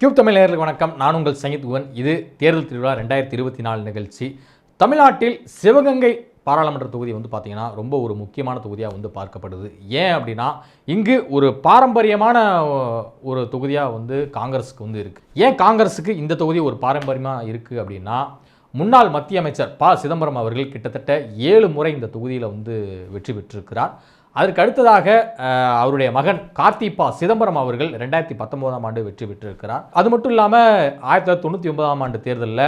Cube Tamil நேயர்களுக்கு வணக்கம். நான் உங்கள் சங்கீத் குவன் இது தேர்தல் திருவிழா ரெண்டாயிரத்தி இருபத்தி நாலு நிகழ்ச்சி. தமிழ்நாட்டில் சிவகங்கை பாராளுமன்ற தொகுதி வந்து பார்த்தீங்கன்னா ரொம்ப ஒரு முக்கியமான தொகுதியாக வந்து பார்க்கப்படுது. ஏன் அப்படின்னா இங்கு ஒரு பாரம்பரியமான ஒரு தொகுதியாக வந்து காங்கிரஸுக்கு வந்து இருக்குது ஏன் காங்கிரஸுக்கு இந்த தொகுதி ஒரு பாரம்பரியமாக இருக்குது அப்படின்னா முன்னாள் மத்திய அமைச்சர் ப. சிதம்பரம் அவர்கள் கிட்டத்தட்ட ஏழு முறை இந்த தொகுதியில் வந்து வெற்றி பெற்றிருக்கிறார். அதற்கு அடுத்ததாக அவருடைய மகன் கார்த்திபா சிதம்பரம் அவர்கள் ரெண்டாயிரத்தி பத்தொன்பதாம் ஆண்டு வெற்றி பெற்றிருக்கிறார். அது மட்டும் இல்லாமல் ஆயிரத்தி தொள்ளாயிரத்தி தொண்ணூற்றி ஒன்பதாம் ஆண்டு தேர்தலில்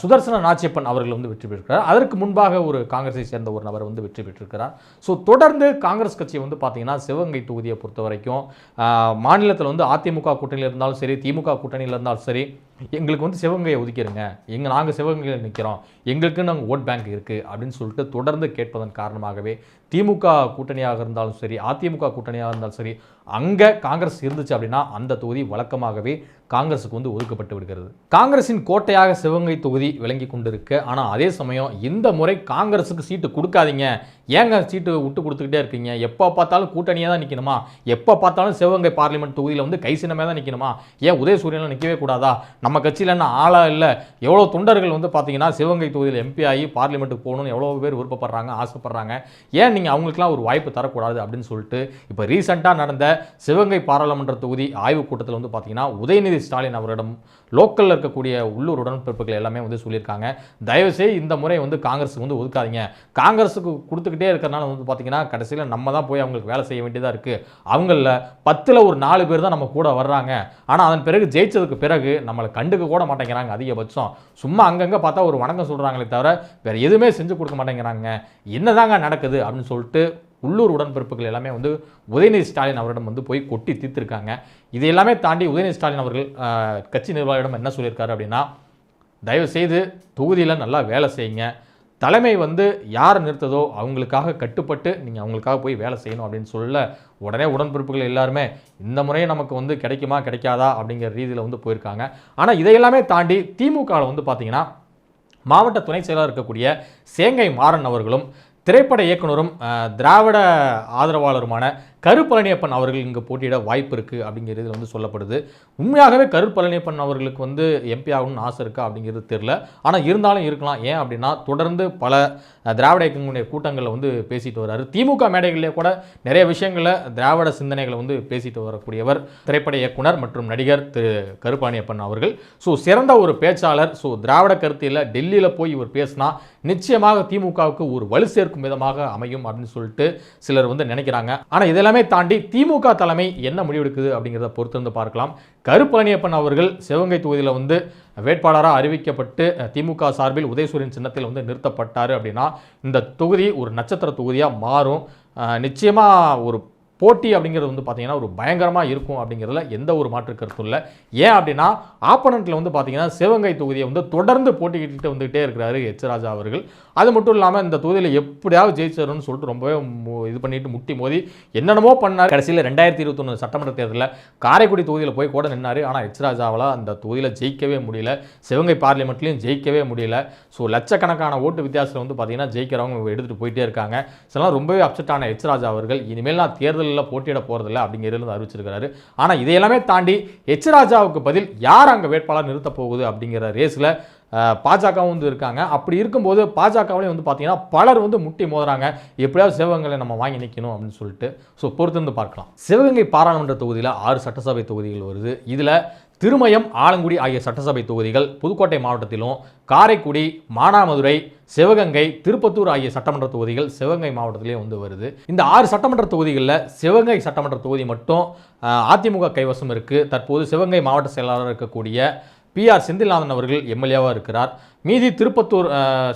சுதர்சன நாச்சியப்பன் அவர்கள் வந்து வெற்றி பெற்றிருக்கிறார். அதற்கு முன்பாக ஒரு காங்கிரஸை சேர்ந்த ஒரு நபர் வந்து வெற்றி பெற்றிருக்கிறார். ஸோ தொடர்ந்து காங்கிரஸ் கட்சி வந்து பார்த்திங்கன்னா சிவகங்கை தொகுதியை பொறுத்த வரைக்கும் மாநிலத்தில் வந்து அதிமுக கூட்டணியில் இருந்தாலும் சரி திமுக கூட்டணியில் இருந்தாலும் சரி எங்களுக்கு வந்து சிவகங்கையை ஒதுக்கிடுங்க எங்கள் நாங்கள் சிவகங்கையில் நிற்கிறோம் எங்களுக்கு நாங்கள் ஓட் பேங்க் இருக்குது அப்படின்னு சொல்லிட்டு தொடர்ந்து கேட்பதன் காரணமாகவே திமுக கூட்டணியாக இருந்தாலும் சரி அதிமுக கூட்டணியாக இருந்தாலும் சரி அங்கே காங்கிரஸ் இருந்துச்சு அப்படின்னா அந்த தொகுதி வழக்கமாகவே காங்கிரஸுக்கு வந்து ஒதுக்கப்பட்டு விடுகிறது. காங்கிரஸின் கோட்டையாக சிவகங்கை தொகுதி விளங்கி கொண்டிருக்கு. ஆனால் அதே சமயம் இந்த முறை காங்கிரஸுக்கு சீட்டு கொடுக்காதீங்க. ஏங்க சீட்டு விட்டு கொடுத்துக்கிட்டே இருக்கீங்க? எப்போ பார்த்தாலும் கூட்டணியாக தான் நிற்கணுமா எப்போ பார்த்தாலும் சிவகங்கை பார்லிமெண்ட் தொகுதியில் வந்து கை சின்னமே தான் நிற்கணுமா ஏன் உதயசூரியனில் நிற்கவே கூடாதா? நம்ம கட்சியில் என்ன இல்லை? எவ்வளோ தொண்டர்கள் வந்து பார்த்தீங்கன்னா சிவகங்கை தொகுதியில் எம்பி ஆகி பார்லிமெண்ட்டுக்கு போகணும்னு எவ்வளோ பேர் விருப்பப்படுறாங்க ஆசைப்படுறாங்க. ஏன் நீங்கள் அவங்களுக்குலாம் ஒரு வாய்ப்பு தரக்கூடாது அப்படின்னு சொல்லிட்டு இப்போ ரீசெண்டாக நடந்த சிவகங்கை பாராளுமன்ற தொகுதி ஆய்வுக் கூட்டத்தில் வந்து பார்த்தீங்கன்னா உதயநிதி ஸ்டாலின் அவரிடம் லோக்கலில் இருக்கக்கூடிய உள்ளூர் உடன்பிறப்புகள் எல்லாமே வந்து சொல்லியிருக்காங்க. தயவுசெய்து இந்த முறை வந்து காங்கிரஸுக்கு வந்து ஒதுக்காதீங்க. காங்கிரஸுக்கு கொடுத்து கொடுத்துக்கிட்டே இருக்கிறனால வந்து பார்த்தீங்கன்னா கடைசியில் நம்ம தான் போய் அவங்களுக்கு வேலை செய்ய வேண்டியதாக இருக்குது அவங்களில் பத்தில் ஒரு நாலு பேர் தான் நம்ம கூட வர்றாங்க. ஆனால் அதன் பிறகு ஜெயிச்சதுக்கு பிறகு நம்மளை கண்டுக்க கூட மாட்டேங்கிறாங்க அதிகபட்சம். சும்மா அங்கங்கே பார்த்தா ஒரு வணக்கம் சொல்கிறாங்களே தவிர வேறு எதுவுமே செஞ்சு கொடுக்க மாட்டேங்கிறாங்க. என்னதாங்க நடக்குது அப்படின்னு சொல்லிட்டு உள்ளூர் உடன்பிறப்புகள் எல்லாமே வந்து உதயநிதி ஸ்டாலின் அவரிடம் வந்து போய் கொட்டி தீர்த்திருக்காங்க. இது எல்லாமே தாண்டி உதயநிதி ஸ்டாலின் அவர்கள் கட்சி நிர்வாகியிடம் என்ன சொல்லியிருக்காரு அப்படின்னா தயவுசெய்து தொகுதியில் நல்லா வேலை செய்யுங்க. தலைமை வந்து யார் நிறுத்ததோ அவங்களுக்காக கட்டுப்பட்டு நீங்கள் அவங்களுக்காக போய் வேலை செய்யணும் அப்படின்னு சொல்ல உடனே உடன்பிறப்புகள் எல்லாருமே இந்த முறையும் நமக்கு வந்து கிடைக்குமா கிடைக்காதா அப்படிங்கிற ரீதியில் வந்து போயிருக்காங்க. ஆனால் இதையெல்லாமே தாண்டி திமுகவில் வந்து பார்த்தீங்கன்னா மாவட்ட துணை செயலாளர் இருக்கக்கூடிய சேங்கை மாறன் அவர்களும் திரைப்பட இயக்குனரும் திராவிட ஆதரவாளருமான கருப்பழனியப்பன் அவர்கள் இங்கே போட்டியிட வாய்ப்பு இருக்குது அப்படிங்கிறது வந்து சொல்லப்படுது. உண்மையாகவே கருப்பழனியப்பன் அவர்களுக்கு வந்து எம்பி ஆகணும்னு ஆசை இருக்கா அப்படிங்கிறது தெரில ஆனால் இருந்தாலும் இருக்கலாம். ஏன் அப்படின்னா தொடர்ந்து பல திராவிட இயக்கங்களுடைய கூட்டங்களில் வந்து பேசிட்டு வர்றாரு. திமுக மேடைகளிலே கூட நிறைய விஷயங்களை திராவிட சிந்தனைகளை வந்து பேசிட்டு வரக்கூடியவர் திரைப்பட இயக்குனர் மற்றும் நடிகர் திரு கருப்பழனியப்பன் அவர்கள். ஸோ சிறந்த ஒரு பேச்சாளர். ஸோ திராவிட கருத்தியில் டெல்லியில் போய் இவர் பேசினா நிச்சயமாக திமுகவுக்கு ஒரு வலு சேர்க்கும் விதமாக அமையும் அப்படின்னு சொல்லிட்டு சிலர் வந்து நினைக்கிறாங்க. ஆனால் இதெல்லாம் தாண்டி திமுக தலைமை என்ன முடிவெடுக்குது அப்படிங்கிறத பொறுத்திருந்து வந்து பார்க்கலாம். கருப்பழனியப்பன் அவர்கள் சிவகங்கை தொகுதியில் வந்து வேட்பாளராக அறிவிக்கப்பட்டு திமுக சார்பில் உதயசூரியன் சின்னத்தில் வந்து நிறுத்தப்பட்டார் அப்படின்னா இந்த தொகுதி ஒரு நட்சத்திர தொகுதியாக மாறும். நிச்சயமாக நிச்சயமா ஒரு போட்டி அப்படிங்கிறது வந்து பார்த்தீங்கன்னா ஒரு பயங்கரமாக இருக்கும் அப்படிங்கிறதுல எந்த ஒரு மாற்று கருத்தும் இல்லை. ஏன் அப்படின்னா ஆப்பனண்ட்டில் வந்து பார்த்தீங்கன்னா சிவகங்கை தொகுதியை வந்து தொடர்ந்து போட்டிக்கிட்டு வந்துகிட்டே இருக்கிறாரு எச். ராஜா அவர்கள். அது மட்டும் இல்லாமல் இந்த தொகுதியில் எப்படியாவது ஜெயிச்சிடணும்னு சொல்லிட்டு ரொம்பவே மு- இது பண்ணிட்டு முட்டி மோதி என்னென்னமோ பண்ணார். கடைசியில் ரெண்டாயிரத்தி இருபத்தொன்று சட்டமன்ற தேர்தலில் காரைக்குடி தொகுதியில் போய் கூட நின்னார். ஆனால் எச். ராஜாவால் அந்த தொகுதியில் ஜெயிக்கவே முடியல. சிவகங்கை பார்லிமெண்ட்லேயும் ஜெயிக்கவே முடியல. ஸோ லட்சக்கணக்கான ஓட்டு வித்தியாசத்தில் வந்து பார்த்தீங்கன்னா ஜெயிக்கிறவங்க எடுத்துகிட்டு போயிட்டே இருக்காங்க. சில ரொம்பவே அப்செட் ஆன எச். ராஜா அவர்கள். இனிமேல் நான் தேர்தல் தேர்தலில் போட்டியிட போகிறதில்ல அப்படிங்கிறது அறிவிச்சிருக்கிறாரு. ஆனால் இதையெல்லாமே தாண்டி எச் ராஜாவுக்கு பதில் யார் அங்கே வேட்பாளர் நிறுத்த போகுது அப்படிங்கிற ரேஸில் பாஜகவும் வந்து இருக்காங்க. அப்படி இருக்கும்போது பாஜகவிலையும் வந்து பார்த்தீங்கன்னா பலர் வந்து முட்டி மோதுறாங்க. எப்படியாவது சிவகங்கை நம்ம வாங்கி நிற்கணும் அப்படின்னு சொல்லிட்டு. ஸோ பொறுத்திருந்து பார்க்கலாம். சிவகங்கை பாராளுமன்ற தொகுதியில் ஆறு சட்டசபை தொகுதிகள் வருது. இதில் திருமயம் ஆலங்குடி ஆகிய சட்டசபை தொகுதிகள் புதுக்கோட்டை மாவட்டத்திலும் காரைக்குடி மானாமதுரை சிவகங்கை திருப்பத்தூர் ஆகிய சட்டமன்ற தொகுதிகள் சிவகங்கை மாவட்டத்திலேயே வந்து வருது. இந்த ஆறு சட்டமன்ற தொகுதிகளில் சிவகங்கை சட்டமன்ற தொகுதி மட்டும் அதிமுக கைவசம் இருக்குது தற்போது சிவகங்கை மாவட்ட செயலாளர் இருக்கக்கூடிய பிஆர் செந்தில்நாதன் அவர்கள் எம்எல்ஏவாக இருக்கிறார். மீதி திருப்பத்தூர்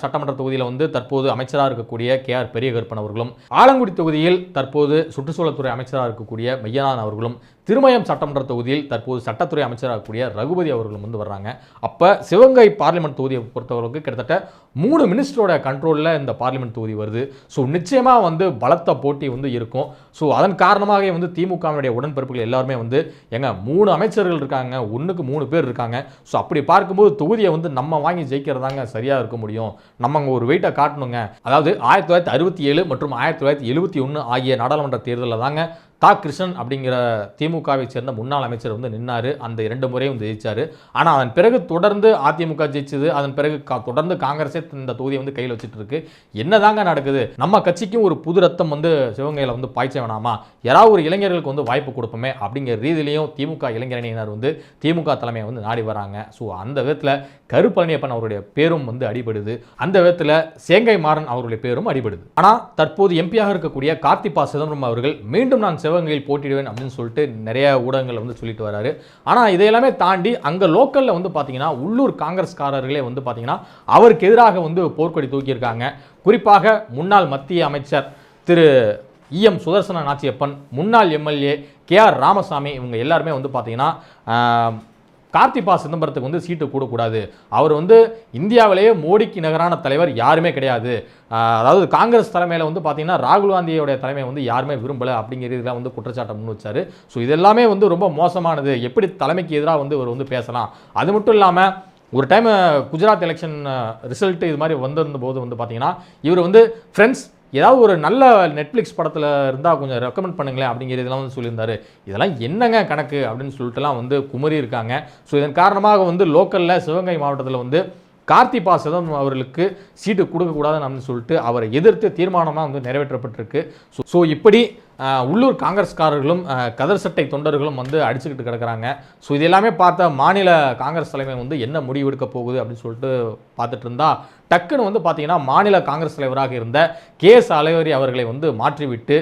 சட்டமன்ற தொகுதியில் வந்து தற்போது அமைச்சராக இருக்கக்கூடிய கே ஆர் பெரியகருப்பன் அவர்களும் ஆலங்குடி தொகுதியில் தற்போது சுற்றுச்சூழல்துறை அமைச்சராக இருக்கக்கூடிய மையனான் அவர்களும் திருமயம் சட்டமன்ற தொகுதியில் தற்போது சட்டத்துறை அமைச்சராக இருக்கக்கூடிய ரகுபதி அவர்களும் வந்து வர்றாங்க. அப்போ சிவகங்கை பார்லிமெண்ட் தொகுதியை பொறுத்தவரைக்கும் கிட்டத்தட்ட மூணு மினிஸ்டரோட கண்ட்ரோலில் இந்த பார்லிமெண்ட் தொகுதி வருது. ஸோ நிச்சயமாக வந்து பலத்த போட்டி வந்து இருக்கும். ஸோ அதன் காரணமாகவே வந்து திமுகவினுடைய உடன்பிறப்புகள் எல்லாருமே வந்து எங்க மூணு அமைச்சர்கள் இருக்காங்க ஒன்றுக்கு மூணு பேர் இருக்காங்க. ஸோ அப்படி பார்க்கும்போது தொகுதியை வந்து நம்ம வாங்கி ஜெயிக்கிற தாங்க சரியாக இருக்க முடியும். நம்ம அங்கே ஒரு வெயிட்டை காட்டணுங்க. அதாவது ஆயிரத்தி தொள்ளாயிரத்தி அறுபத்தி ஏழு மற்றும் ஆயிரத்தி தொள்ளாயிரத்தி எழுபத்தி ஒன்று ஆகிய நாடாளுமன்ற தேர்தலில் தாங்க தா. கிருஷ்ணன் அப்படிங்கிற திமுகவை சேர்ந்த முன்னாள் அமைச்சர் வந்து நின்னார். அந்த இரண்டு முறையும் வந்து ஜெயிச்சார். ஆனால் அதன் பிறகு தொடர்ந்து அதிமுக ஜெயிச்சது அதன் பிறகு கா- தொடர்ந்து காங்கிரஸே இந்த தொகுதியை வந்து கையில் வச்சுட்டு இருக்கு. என்னதாங்க நடக்குது? நம்ம கட்சிக்கும் ஒரு புது ரத்தம் வந்து சிவகங்கையில் வந்து பாய்ச்ச வேணாமா? யாராவது ஒரு இளைஞர்களுக்கு வந்து வாய்ப்பு கொடுப்போமே அப்படிங்கிற ரீதியிலையும் திமுக இளைஞரணியினர் வந்து திமுக தலைமையை வந்து நாடி வராங்க. ஸோ அந்த விதத்தில் கருப்பழனியப்பன் அவருடைய பேரும் வந்து அடிபடுது. அந்த விதத்தில் சேங்கை மாறன் அவருடைய பேரும் அடிபடுது. ஆனால் தற்போது எம்பியாக இருக்கக்கூடிய கார்த்திபா சிதம்பரம் அவர்கள் மீண்டும் நான் சிவகங்கையில் போட்டிடுவேன் அப்படின்னு சொல்லிட்டு நிறைய ஊடகங்கள் வந்து சொல்லிட்டு வராரு. ஆனால் இதையெல்லாமே தாண்டி அங்கே லோக்கலில் வந்து பார்த்தீங்கன்னா உள்ளூர் காங்கிரஸ்காரர்களே வந்து பார்த்தீங்கன்னா அவருக்கு எதிராக வந்து போர்க்கொடி தூக்கியிருக்காங்க. குறிப்பாக முன்னாள் மத்திய அமைச்சர் திரு இஎம் சுதர்சன நாச்சியப்பன் முன்னாள் எம்எல்ஏ கே ஆர் ராமசாமி இவங்க எல்லாருமே வந்து பார்த்தீங்கன்னா கார்த்திபா சிதம்பரத்துக்கு வந்து சீட்டு கூடக்கூடாது அவர் வந்து இந்தியாவிலேயே மோடிக்கு நிகரான தலைவர் யாருமே கிடையாது. அதாவது காங்கிரஸ் தலைமையில் வந்து பார்த்தீங்கன்னா ராகுல் காந்தியோடைய தலைமை வந்து யாருமே விரும்பலை அப்படிங்கிறதுலாம் வந்து குற்றச்சாட்டை முன் வச்சார். ஸோ இதெல்லாமே வந்து ரொம்ப மோசமானது. எப்படி தலைமைக்கு எதிராக வந்து இவர் வந்து பேசலாம்? அது மட்டும் இல்லாமல் ஒரு டைம் குஜராத் எலெக்ஷன் ரிசல்ட் இது மாதிரி வந்திருந்த போது வந்து பார்த்தீங்கன்னா இவர் வந்து ஃப்ரெண்ட்ஸ் ஏதாவது ஒரு நல்ல நெட்ஃப்ளிக்ஸ் படத்தில் இருந்தால் கொஞ்சம் ரெக்கமெண்ட் பண்ணுங்களேன் அப்படிங்கிறதெல்லாம் வந்து சொல்லியிருந்தாரு. இதெல்லாம் என்னங்க கணக்கு அப்படின்னு சொல்லிட்டுலாம் வந்து குமரி இருக்காங்க. ஸோ இதன் காரணமாக வந்து லோக்கலில் சிவகங்கை மாவட்டத்தில் வந்து கார்த்தி பாசதம் அவர்களுக்கு சீட்டு கொடுக்கக்கூடாதுன்னு அப்படின்னு சொல்லிட்டு அவரை எதிர்த்து தீர்மானமாக வந்து நிறைவேற்றப்பட்டிருக்கு. ஸோ ஸோ இப்படி உள்ளூர் காங்கிரஸ்காரர்களும் கதர் சட்டை தொண்டர்களும் வந்து அடிச்சுக்கிட்டு கிடக்கிறாங்க. ஸோ இது எல்லாமே பார்த்த மாநில காங்கிரஸ் தலைமை வந்து என்ன முடிவு எடுக்க போகுது அப்படின்னு சொல்லிட்டு பார்த்துட்டு இருந்தா டக்குன்னு வந்து பார்த்தீங்கன்னா மாநில காங்கிரஸ் தலைவராக இருந்த கே எஸ் அலைவரி அவர்களை வந்து மாற்றிவிட்டு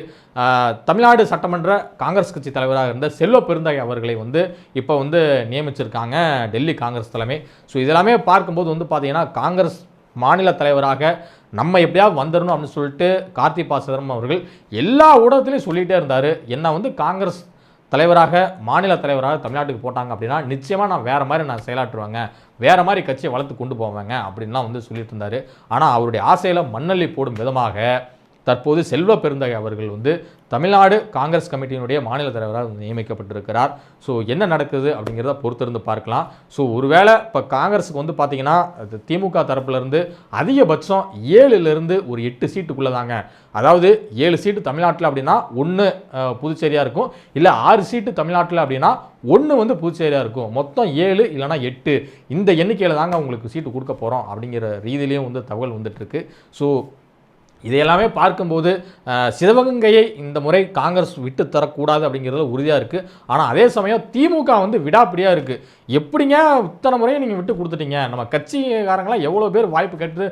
தமிழ்நாடு சட்டமன்ற காங்கிரஸ் கட்சி தலைவராக இருந்த செல்வ பெருந்தாய் அவர்களை வந்து இப்போ வந்து நியமிச்சிருக்காங்க டெல்லி காங்கிரஸ் தலைமை. ஸோ இதெல்லாமே பார்க்கும்போது வந்து பார்த்தீங்கன்னா காங்கிரஸ் மாநில தலைவராக நம்ம எப்படியாவது வந்துடணும் அப்படின்னு சொல்லிட்டு கார்த்தி சிதம்பரம் அவர்கள் எல்லா ஊடகத்திலையும் சொல்லிகிட்டே இருந்தார். என்ன வந்து காங்கிரஸ் தலைவராக மாநில தலைவராக தமிழ்நாட்டுக்கு போட்டாங்க அப்படின்னா நிச்சயமாக நான் வேறு மாதிரி நான் செயலாற்றுவாங்க. வேறு மாதிரி கட்சியை வளர்த்து கொண்டு போவாங்க அப்படின்லாம் வந்து சொல்லிட்டு இருந்தார். ஆனால் அவருடைய ஆசையில் மண்ணள்ளி போடும் விதமாக தற்போது செல்வ பெருந்தகை அவர்கள் வந்து தமிழ்நாடு காங்கிரஸ் கமிட்டியினுடைய மாநில தலைவராக நியமிக்கப்பட்டிருக்கிறார். ஸோ என்ன நடக்குது அப்படிங்கிறத பொறுத்திருந்து பார்க்கலாம். ஸோ ஒருவேளை இப்போ காங்கிரஸுக்கு வந்து பார்த்திங்கன்னா திமுக தரப்புலேருந்து அதிகபட்சம் ஏழுலேருந்து ஒரு எட்டு சீட்டுக்குள்ளே தாங்க. அதாவது ஏழு சீட்டு தமிழ்நாட்டில் அப்படின்னா ஒன்று புதுச்சேரியாக இருக்கும். இல்லை ஆறு சீட்டு தமிழ்நாட்டில் அப்படின்னா ஒன்று வந்து புதுச்சேரியாக இருக்கும். மொத்தம் ஏழு இல்லைனா எட்டு. இந்த எண்ணிக்கையில் தாங்க உங்களுக்கு சீட்டு கொடுக்க போகிறோம் அப்படிங்கிற ரீதியிலையும் வந்து தகவல் வந்துட்டுருக்கு ஸோ இதையெல்லாமே பார்க்கும்போது சிவகங்கையை இந்த முறை காங்கிரஸ் விட்டு தரக்கூடாது அப்படிங்கிறது உறுதியாக இருக்குது ஆனால் அதே சமயம் திமுக வந்து விடாப்பிடியாக இருக்குது எப்படிங்க இத்தனை முறையும் நீங்கள் விட்டு கொடுத்துட்டீங்க? நம்ம கட்சிக்காரங்களாம் எவ்வளோ பேர் வாய்ப்பு கேட்டு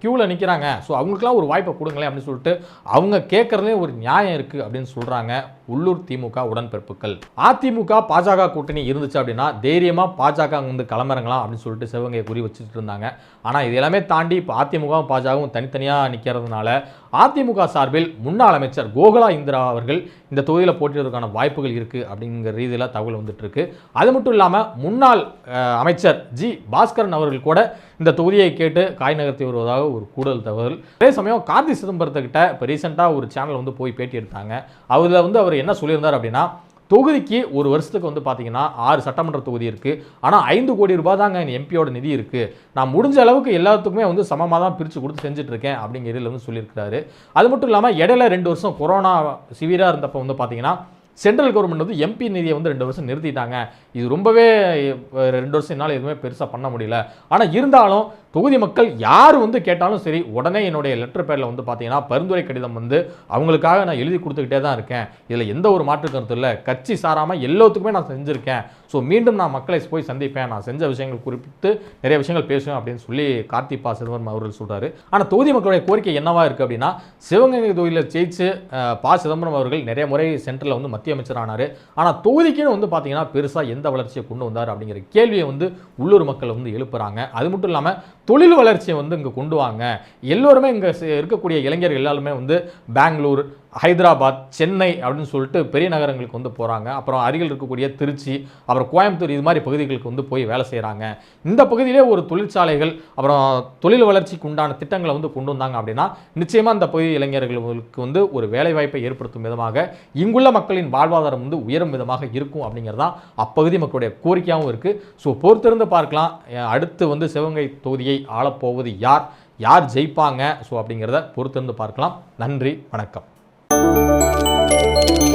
க்யூவில் நிற்கிறாங்க ஸோ அவங்களுக்குலாம் ஒரு வாய்ப்பை கொடுங்களேன் அப்படின்னு சொல்லிட்டு அவங்க கேட்குறதுலே ஒரு நியாயம் இருக்குது அப்படின்னு சொல்கிறாங்க உள்ளூர் திமுக உடன்பிறப்புகள். அதிமுக பாஜக கூட்டணி இருந்துச்சு அப்படின்னா தைரியமாக பாஜக வந்து கிளம்புறங்களாம் அப்படின்னு சொல்லிட்டு சிவகங்கையை குறி வச்சுட்டு இருந்தாங்க. ஆனால் இது எல்லாமே தாண்டி இப்போ அதிமுகவும் பாஜகவும் தனித்தனியாக நிற்கிறதுனால அதிமுக சார்பில் முன்னாள் அமைச்சர் கோகுலா இந்திரா அவர்கள் இந்த தொகுதியில் போட்டியிடுவதற்கான வாய்ப்புகள் இருக்குது அப்படிங்கிற ரீதியில் தகவல் வந்துட்டு இருக்கு. அது மட்டும் இல்லாமல் முன்னாள் அமைச்சர் ஜி. பாஸ்கரன் அவர்கள் கூட இந்த தொகுதியை கேட்டு காய் நகர்த்தி வருவதாக ஒரு கூடுதல் தகவல். அதே சமயம் கார்த்தி சிதம்பரத்துக்கிட்ட இப்போ ரீசெண்டாக ஒரு சேனல் வந்து போய் பேட்டி எடுத்தாங்க. அதில் வந்து அவர் என்ன சொல்லியிருந்தார் அப்படின்னா தொகுதிக்கு ஒரு வருஷத்துக்கு வந்து பார்த்தீங்கன்னா ஆறு சட்டமன்ற தொகுதி இருக்குது ஆனால் ஐந்து கோடி ரூபாய் தாங்க என் எம்பியோட நிதி இருக்குது நான் முடிஞ்ச அளவுக்கு எல்லாத்துக்குமே வந்து சமமாக தான் பிரித்து கொடுத்து செஞ்சுட்ருக்கேன் அப்படிங்கிறதுல வந்து சொல்லியிருக்கிறாரு. அது மட்டும் இல்லாமல் இடையில ரெண்டு வருஷம் கொரோனா சிவியராக இருந்தப்போ வந்து பார்த்தீங்கன்னா சென்ட்ரல் கவர்மெண்ட் வந்து எம்பி நிதியை வந்து ரெண்டு வருஷம் நிறுத்திட்டாங்க. இது ரொம்பவே ரெண்டு வருஷம் என்னால் எதுவுமே பெருசாக பண்ண முடியல. ஆனால் இருந்தாலும் தொகுதி மக்கள் யார் வந்து கேட்டாலும் சரி உடனே என்னுடைய லெட்டர் பேரில் வந்து பார்த்தீங்கன்னா பரிந்துரை கடிதம் வந்து அவங்களுக்காக நான் எழுதி கொடுத்துக்கிட்டே தான் இருக்கேன். இதில் எந்த ஒரு மாற்று கருத்து இல்லை. கட்சி சாராமல் எல்லாத்துக்குமே நான் செஞ்சுருக்கேன். ஸோ மீண்டும் நான் மக்களை போய் சந்திப்பேன். நான் செஞ்ச விஷயங்கள் குறிப்பிட்டு நிறைய விஷயங்கள் பேசுவேன் அப்படின்னு சொல்லி கார்த்திபா சிதம்பரம் அவர்கள் சொல்கிறாரு ஆனால் தொகுதி மக்களுடைய கோரிக்கை என்னவாக இருக்குது அப்படின்னா சிவகங்கை தொகுதியில் ஜெயிச்சு பா சிதம்பரம் அவர்கள் நிறைய முறை சென்டரில் வந்து மத்திய அமைச்சர் ஆனார் ஆனால் தொகுதிக்குன்னு வந்து பார்த்தீங்கன்னா பெருசாக எந்த வளர்ச்சியை கொண்டு வந்தார் அப்படிங்கிற கேள்வியை வந்து உள்ளூர் மக்கள் வந்து எழுப்புறாங்க. அது மட்டும் இல்லாமல் தொழில் வளர்ச்சியை வந்து இங்கே கொண்டு வாங்க. எல்லோருமே இங்கே இருக்கக்கூடிய இளைஞர்கள் எல்லாருமே வந்து பெங்களூர் ஹைதராபாத் சென்னை அப்படின்னு சொல்லிட்டு பெரிய நகரங்களுக்கு வந்து போகிறாங்க அப்புறம் அருகில் இருக்கக்கூடிய திருச்சி அப்புறம் கோயம்புத்தூர் இது மாதிரி பகுதிகளுக்கு வந்து போய் வேலை செய்கிறாங்க இந்த பகுதியிலே ஒரு தொழிற்சாலைகள் அப்புறம் தொழில் வளர்ச்சிக்கு உண்டான திட்டங்களை வந்து கொண்டு வந்தாங்க அப்படின்னா நிச்சயமாக இந்த பகுதி இளைஞர்களுக்கு வந்து ஒரு வேலைவாய்ப்பை ஏற்படுத்தும் விதமாக இங்குள்ள மக்களின் வாழ்வாதாரம் வந்து உயரும் விதமாக இருக்கும் அப்படிங்கிறது தான் அப்பகுதி மக்களுடைய கோரிக்கையாகவும் இருக்குது ஸோ பொறுத்திருந்து பார்க்கலாம். அடுத்து வந்து சிவகங்கை தொகுதியை ஆளப்போவது யார்? யார் ஜெயிப்பாங்க? ஸோ அப்படிங்கிறத பொறுத்திருந்து பார்க்கலாம். நன்றி வணக்கம். Música